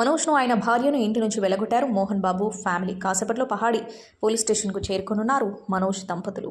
మనోజ్ను ఆయన భార్యను ఇంటి నుంచి వెలగొట్టారు. మోహన్ బాబు ఫ్యామిలీ కాసేపట్లో పహాడి పోలీస్ స్టేషన్కు చేరుకోనున్నారు మనోజ్ దంపతులు.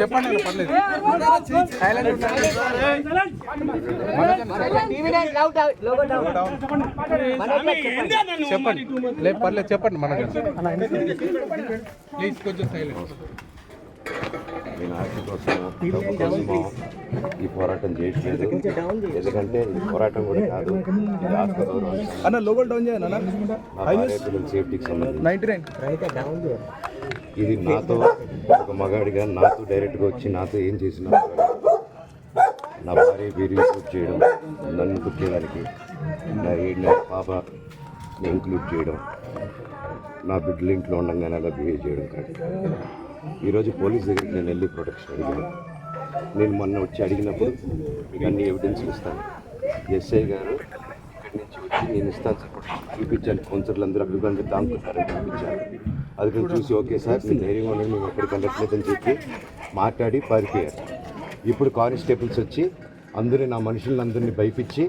చెప్పండి. పర్లేదు చెప్పండి లేదు పర్లేదు చెప్పండి మనకు ప్లీజ్ కొంచెం సైలెంట్ నేను ఆస్తి కోసం డబ్బు కోసమో ఈ పోరాటం చేయట్లేదు ఎందుకంటే ఈ పోరాటం కూడా కాదు ఇది ఆత్మ గౌరవం అన్న లోగల్ డౌన్ చేయండి. అన్న సేఫ్టీకి సంబంధించి నైన్టీ నైన్ ఇది నాతో ఒక మగాడిగా నాతో డైరెక్ట్గా వచ్చి నాతో ఏం చేసినా నా భార్య పేరు ఇంక్లూడ్ చేయడం నన్ను పుట్టేదానికి నా ఏడు నెలల పాప ఇంక్లూడ్ చేయడం నా బిడ్డలు ఇంట్లో ఉండగానే అలా బిహేవ్ చేయడం కాదు. ఈరోజు పోలీస్ దగ్గరికి నేను వెళ్ళి ప్రొటెక్షన్ అడిగాను. నేను మొన్న వచ్చి అడిగినప్పుడు మీకు అన్ని ఎవిడెన్స్ ఇస్తాను. ఎస్ఐ గారు ఇక్కడి నుంచి వచ్చి నేను ఇస్తాను సార్. చూపించాను. కౌన్సిలర్లు అందరూ అభివృద్ధి దాంతో దాంకున్నారని చూపించాను అది చూసి ఓకే సార్ నేను ధైర్యంగా ఉండండి మేము ఎక్కడికి వెళ్ళట్లేదని చెప్పి మాట్లాడి పారిపోయారు. ఇప్పుడు కానిస్టేబుల్స్ వచ్చి అందరూ నా మనుషులందరినీ భయపించి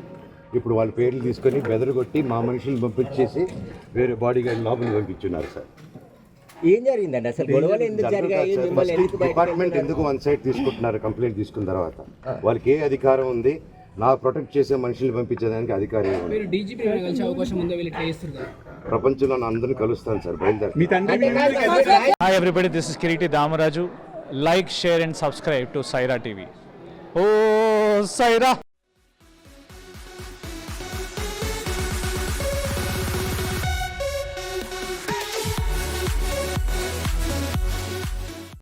ఇప్పుడు వాళ్ళ పేర్లు తీసుకొని బెదరగొట్టి మా మనుషుల్ని పంపించేసి వేరే బాడీ గార్డ్ లోపలికి పంపించున్నారు సార్. ఏం జరిగిందండి? అసలు గొడవలు ఎందుకు జరిగాయి? డిపార్ట్మెంట్ ఎందుకు వన్ సైడ్ తీసుకుంటున్నారు? కంప్లైంట్ తీసుకున్న తర్వాత. వాళ్ళకి ఏ అధికారం ఉంది? నా ప్రొటెక్ట్ చేసే మనుషుల్ని పంపించేదానికి అధికారం మీరు డీజీపీ కలిసే అవకాశం ఉందో? వీళ్ళు ప్రపంచంలో అందరిని కలుస్తాను సార్ బయలుదేరి this is Damaraju like share and subscribe to Saira TV oh Sye Raa